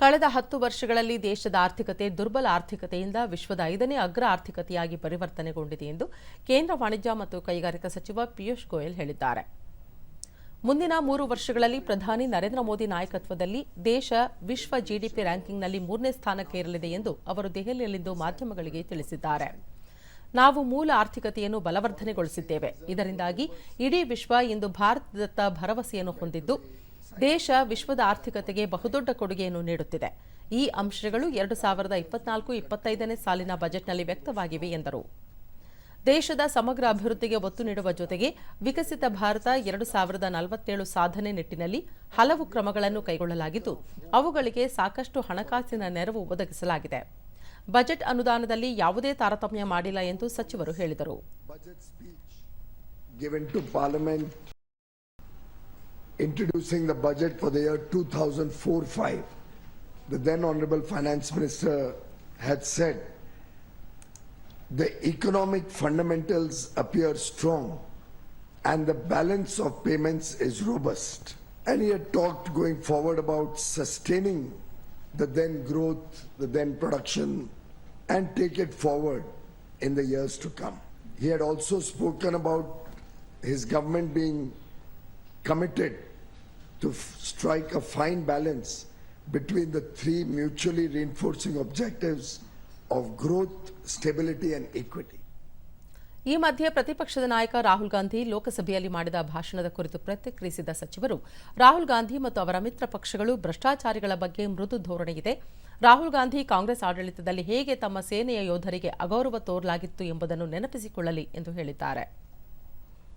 ಕಳೆದ ಹತ್ತು ವರ್ಷಗಳಲ್ಲಿ ದೇಶದ ಆರ್ಥಿಕತೆ ದುರ್ಬಲ ಆರ್ಥಿಕತೆಯಿಂದ ವಿಶ್ವದ ಐದನೇ ಅಗ್ರ ಆರ್ಥಿಕತೆಯಾಗಿ ಪರಿವರ್ತನೆಗೊಂಡಿದೆ ಎಂದು ಕೇಂದ್ರ ವಾಣಿಜ್ಯ ಮತ್ತು ಕೈಗಾರಿಕಾ ಸಚಿವ ಪಿಯೂಷ್ ಗೋಯಲ್ ಹೇಳಿದ್ದಾರೆ. ಮುಂದಿನ ಮೂರು ವರ್ಷಗಳಲ್ಲಿ ಪ್ರಧಾನಿ ನರೇಂದ್ರ ಮೋದಿ ನಾಯಕತ್ವದಲ್ಲಿ ದೇಶ ವಿಶ್ವ ಜಿಡಿಪಿ ರ್ಯಾಂಕಿಂಗ್ನಲ್ಲಿ ಮೂರನೇ ಸ್ಥಾನಕ್ಕೇರಲಿದೆ ಎಂದು ಅವರು ದೆಹಲಿಯಲ್ಲಿಂದು ಮಾಧ್ಯಮಗಳಿಗೆ ತಿಳಿಸಿದ್ದಾರೆ. ನಾವು ಮೂಲ ಆರ್ಥಿಕತೆಯನ್ನು ಬಲವರ್ಧನೆಗೊಳಿಸಿದ್ದೇವೆ. ಇದರಿಂದಾಗಿ ಇಡೀ ವಿಶ್ವ ಇಂದು ಭಾರತದತ್ತ ಭರವಸೆಯನ್ನು ಹೊಂದಿದ್ದು ದೇಶ ವಿಶ್ವದ ಆರ್ಥಿಕತೆಗೆ ಬಹುದೊಡ್ಡ ಕೊಡುಗೆಯನ್ನು ನೀಡುತ್ತಿದೆ. ಈ ಅಂಶಗಳು ಎರಡು ಸಾವಿರದ ಇಪ್ಪತ್ನಾಲ್ಕು ಇಪ್ಪತ್ತೈದನೇ ಸಾಲಿನ ಬಜೆಟ್ನಲ್ಲಿ ವ್ಯಕ್ತವಾಗಿವೆ ಎಂದರು. ದೇಶದ ಸಮಗ್ರ ಅಭಿವೃದ್ಧಿಗೆ ಒತ್ತು ನೀಡುವ ಜೊತೆಗೆ ವಿಕಸಿತ ಭಾರತ ಎರಡು ಸಾವಿರದ ನಲವತ್ತೇಳು ಸಾಧನೆ ನಿಟ್ಟಿನಲ್ಲಿ ಹಲವು ಕ್ರಮಗಳನ್ನು ಕೈಗೊಳ್ಳಲಾಗಿದ್ದು, ಅವುಗಳಿಗೆ ಸಾಕಷ್ಟು ಹಣಕಾಸಿನ ನೆರವು ಒದಗಿಸಲಾಗಿದೆ. ಬಜೆಟ್ ಅನುದಾನದಲ್ಲಿ ಯಾವುದೇ ತಾರತಮ್ಯ ಮಾಡಿಲ್ಲ ಎಂದು ಸಚಿವರು ಹೇಳಿದರು. Introducing the budget for the year 2004-5. The then Honorable Finance Minister had said the economic fundamentals appear strong and the balance of payments is robust. And he had talked going forward about sustaining the then growth, the then production, and take it forward in the years to come. He had also spoken about his government being committed to strike a fine balance between the three mutually reinforcing objectives of growth, stability, and equity. ಈ ಮಧ್ಯೆ ಪ್ರತಿಪಕ್ಷದ ನಾಯಕ ರಾಹುಲ್ ಗಾಂಧಿ ಲೋಕಸಭೆಯಲ್ಲಿ ಮಾಡಿದ ಭಾಷಣದ ಕುರಿತು ಪ್ರತಿಕ್ರಿಯಿಸಿದ ಸಚಿವರು ರಾಹುಲ್ ಗಾಂಧಿ ಮತ್ತು ಅವರ ಮಿತ್ರ ಪಕ್ಷಗಳು ಭ್ರಷ್ಟಾಚಾರಿಗಳ ಬಗ್ಗೆ ಮೃದು ಧೋರಣೆಯಿದೆ ರಾಹುಲ್ ಗಾಂಧಿ ಕಾಂಗ್ರೆಸ್ ಆಡಳಿತದಲ್ಲಿ ಹೇಗೆ ತಮ್ಮ ಸೇನೆಯ ಯೋಧರಿಗೆ ಅಗೌರವ ತೋರಲಾಗಿತ್ತು ಎಂಬುದನ್ನು ನೆನಪಿಸಿಕೊಳ್ಳಲಿ ಎಂದು ಹೇಳಿದ್ದಾರೆ